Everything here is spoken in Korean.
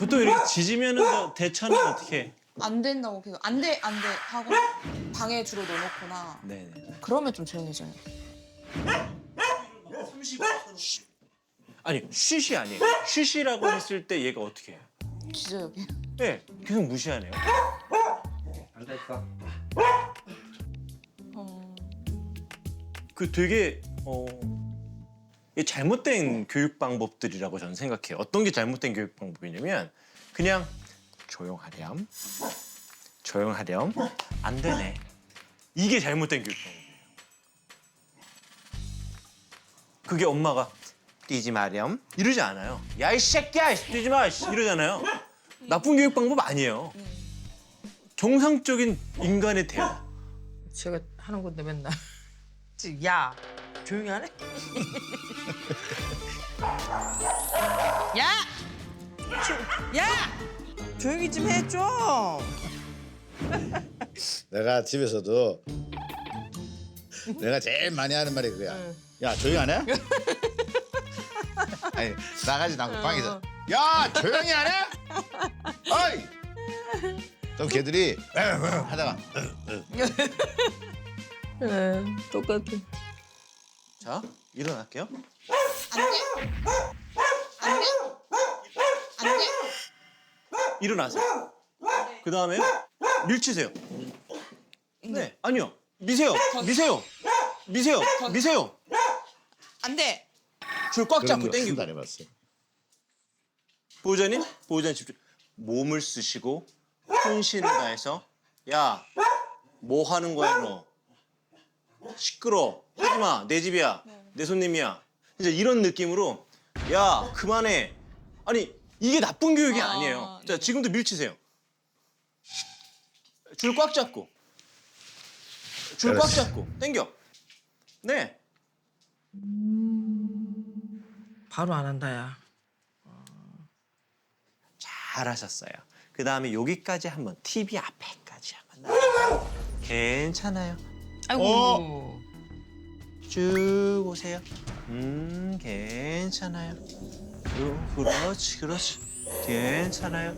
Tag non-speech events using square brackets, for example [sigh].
보통 이렇게 짖으면은 저 대처는 어떻게 해? 안 된다고 계속 안 돼 안 돼 하고 방에 주로 넣어놓거나 네네. 그러면 좀 조용해져요. 아니 쉬쉬 아니에요. 쉬쉬라고 했을 때 얘가 어떻게 해요? 짖어요. 그냥. 네, 계속 무시하네요. 앉아있어. 어, 그 되게 어 이게 잘못된 교육 방법들이라고 저는 생각해요. 어떤 게 잘못된 교육 방법이냐면 그냥 조용하렴, 조용하렴, 안 되네. 이게 잘못된 교육 방법이에요. 그게 엄마가 뛰지 마렴 이러지 않아요. 야 이 새끼야 뛰지 마 이씨, 이러잖아요. 나쁜 교육 방법 아니에요. 정상적인 인간의 대화. 제가 하는 건데 맨날 [laughs] 야 조용히 하네 [laughs] 야! 조- 야! 조용히 좀 해줘 [laughs] 내가 집에서도 내가 제일 많이 하는 말이 그거야. 야 조용히 안 해? [laughs] 아니 나가지 나고 방에서 야 조용히 안 해? 어이. 그럼 걔들이 하다가 네, 똑같아 자 일어날게요. 안 돼. 안 돼. 안 돼. 일어나세요. 그 다음에 밀치세요. 네, 아니요. 미세요. 미세요. 미세요. 미세요. 안 돼. 줄 꽉 잡고 당기고. 한도 안 해봤어. 보호자님, 보호자님 집중. 몸을 쓰시고 혼신을 다해서 야, 뭐 하는 거야 너? 시끄러. 하지 마. 내 집이야. 내 손님이야. 이제 이런 느낌으로 야, 그만해. 아니 이게 나쁜 교육이 아, 아니에요. 자, 네네. 지금도 밀치세요. 줄 꽉 잡고. 줄 꽉. 잡고. 당겨. 네. 바로 안 한다 야 잘하셨어요. 그 다음에 여기까지 한번 TV 앞에까지 한번 나가요. 괜찮아요. 아이고 쭉 오세요. 음, 괜찮아요. 요, 그렇지, 그렇지. 괜찮아요.